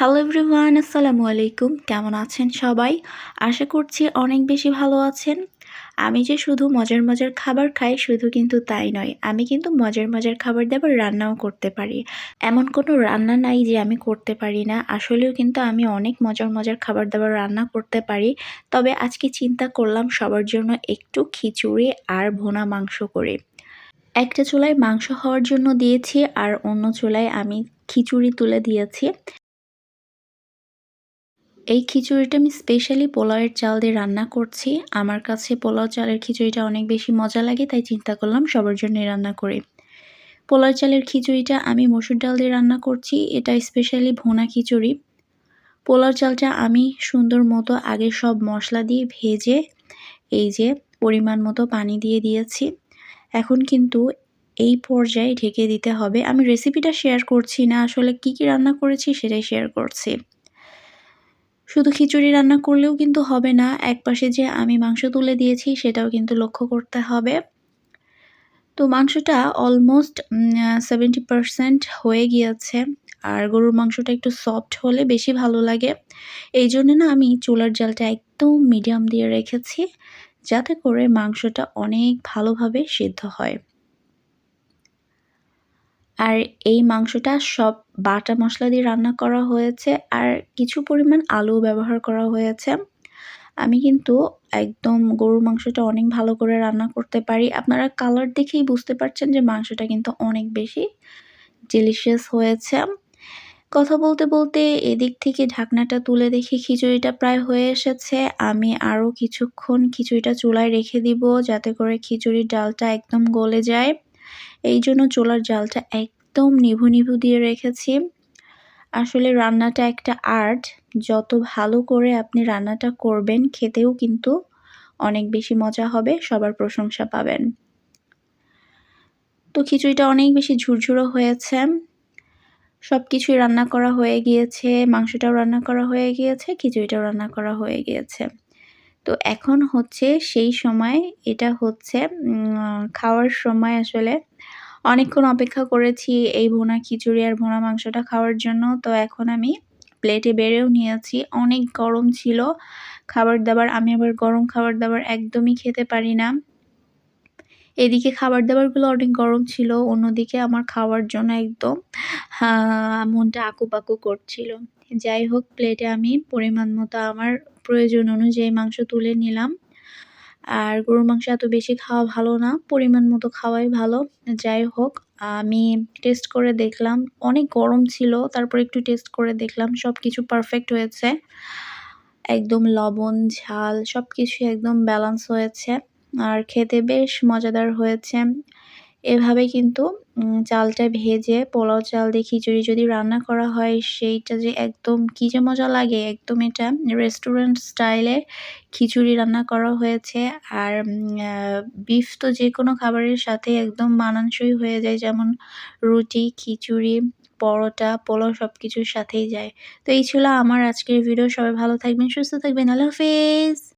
Hello everyone আসসালামু আলাইকুম। কেমন আছেন সবাই? আশা করছি অনেক বেশি ভালো আছেন। আমি যে শুধু মজার মজার খাবার খাই শুধু কিন্তু তাই নয়, আমি কিন্তু মজার মজার খাবার দাবার রান্নাও করতে পারি। এমন কোনো রান্না নাই যে আমি করতে পারি না। আসলেও কিন্তু আমি অনেক মজার মজার খাবার দাবার রান্না করতে পারি। তবে আজকে চিন্তা করলাম সবার জন্য একটু খিচুড়ি আর ভোনা মাংস করে। একটা চুলায় মাংস হওয়ার জন্য দিয়েছি আর অন্য চুলায় আমি খিচুড়ি তুলে দিয়েছি। এই খিচুড়িটা আমি স্পেশালি পোলাওয়ের চাল দিয়ে রান্না করছি। আমার কাছে পোলাও চালের খিচুড়িটা অনেক বেশি মজা লাগে, তাই চিন্তা করলাম সবার জন্যই রান্না করে। পোলাও চালের খিচুড়িটা আমি মসুর ডাল দিয়ে রান্না করছি, এটা স্পেশালি ভোনা খিচুড়ি। পোলাও চালটা আমি সুন্দর মতো আগে সব মশলা দিয়ে ভেজে, এই যে পরিমাণ মতো পানি দিয়ে দিয়েছি। এখন কিন্তু এই পর্যায়ে ঢেকে দিতে হবে। আমি রেসিপিটা শেয়ার করছি না, আসলে কি কি রান্না করেছি সেটাই শেয়ার করছি। শুধু খিচুড়ি রান্না করলেও কিন্তু হবে না, এক পাশে যে আমি মাংস তুলে দিয়েছি সেটাও কিন্তু লক্ষ্য করতে হবে। তো মাংসটা অলমোস্ট সেভেন্টি পারসেন্ট হয়ে গিয়েছে, আর গরুর মাংসটা একটু সফট হলে বেশি ভালো লাগে। এই জন্য না আমি চুলার জালটা একদম মিডিয়াম দিয়ে রেখেছি, যাতে করে মাংসটা অনেক ভালোভাবে সিদ্ধ হয়। আর এই মাংসটা সব বাটা মশলা দিয়ে রান্না করা হয়েছে আর কিছু পরিমাণ আলু ব্যবহার করা হয়েছে। আমি কিন্তু একদম গরুর মাংসটা অনেক ভালো করে রান্না করতে পারি। আপনারা কালার দেখেই বুঝতে পারছেন যে মাংসটা কিন্তু অনেক বেশি ডেলিশিয়াস হয়েছে। কথা বলতে বলতে এদিক থেকে ঢাকনাটা তুলে দেখি, খিচুড়িটা প্রায় হয়ে এসেছে। আমি আরও কিছুক্ষণ খিচুড়িটা চুলায় রেখে দিব যাতে করে খিচুড়ির ডালটা একদম গলে যায়। এই জন্য চোলার জালটা একদম নিভু নিভু দিয়ে রেখেছি। আসলে রান্নাটা একটা আর্ট। যত ভালো করে আপনি রান্নাটা করবেন, খেতেও কিন্তু অনেক বেশি মজা হবে, সবার প্রশংসা পাবেন। তো খিচুড়িটা অনেক বেশি ঝুরঝুরো হয়েছে। সব কিছুই রান্না করা হয়ে গিয়েছে, মাংসটাও রান্না করা হয়ে গিয়েছে, খিচুড়িটাও রান্না করা হয়ে গিয়েছে। তো এখন হচ্ছে সেই সময় এটা হচ্ছে খাওয়ার সময় আসলে অনেকক্ষণ অপেক্ষা করেছি এই ভোনা খিচুড়ি আর ভোনা মাংসটা খাওয়ার জন্য। তো এখন আমি প্লেটে বেড়েও নিয়েছি। অনেক গরম ছিল। খাবার দাবার, আমি আবার গরম খাবার দাবার একদমই খেতে পারি না। এদিকে খাবার দাবারগুলো অনেক গরম ছিল, অন্যদিকে আমার খাওয়ার জন্য একদম মনটা আকুপাকু করছিল। যাই হোক প্লেটে আমি পরিমাণ মতো আমার প্রয়োজন অনুযায়ী মাংস তুলে নিলাম। আর গরুর মাংস এত বেশি খাওয়া ভালো না, পরিমাণ মতো খাওয়াই ভালো। যাই হোক, আমি টেস্ট করে দেখলাম, অনেক গরম ছিল, তারপর একটু টেস্ট করে দেখলাম সব কিছু পারফেক্ট হয়েছে। একদম লবণ, ঝাল সব কিছু একদম ব্যালেন্স হয়েছে। আর খেতে বেশ মজাদার হয়েছে। এভাবে কিন্তু চালটা ভেজে পোলাও চাল দিয়ে খিচুড়ি যদি রান্না করা হয়, সেইটা যে একদম কী যে মজা লাগে, একদম এটা রেস্টুরেন্ট স্টাইলে খিচুড়ি রান্না করা হয়েছে। আর বিফ তো যে কোনো খাবারের সাথে একদম মানানসই হয়ে যায়, যেমন রুটি, খিচুড়ি, পরোটা, পোলাও সব কিছুর সাথেই যায়। তো এই ছিল আমার আজকের ভিডিও সবাই ভালো থাকবেন, সুস্থ থাকবেন। আল্লাহ হাফেজ!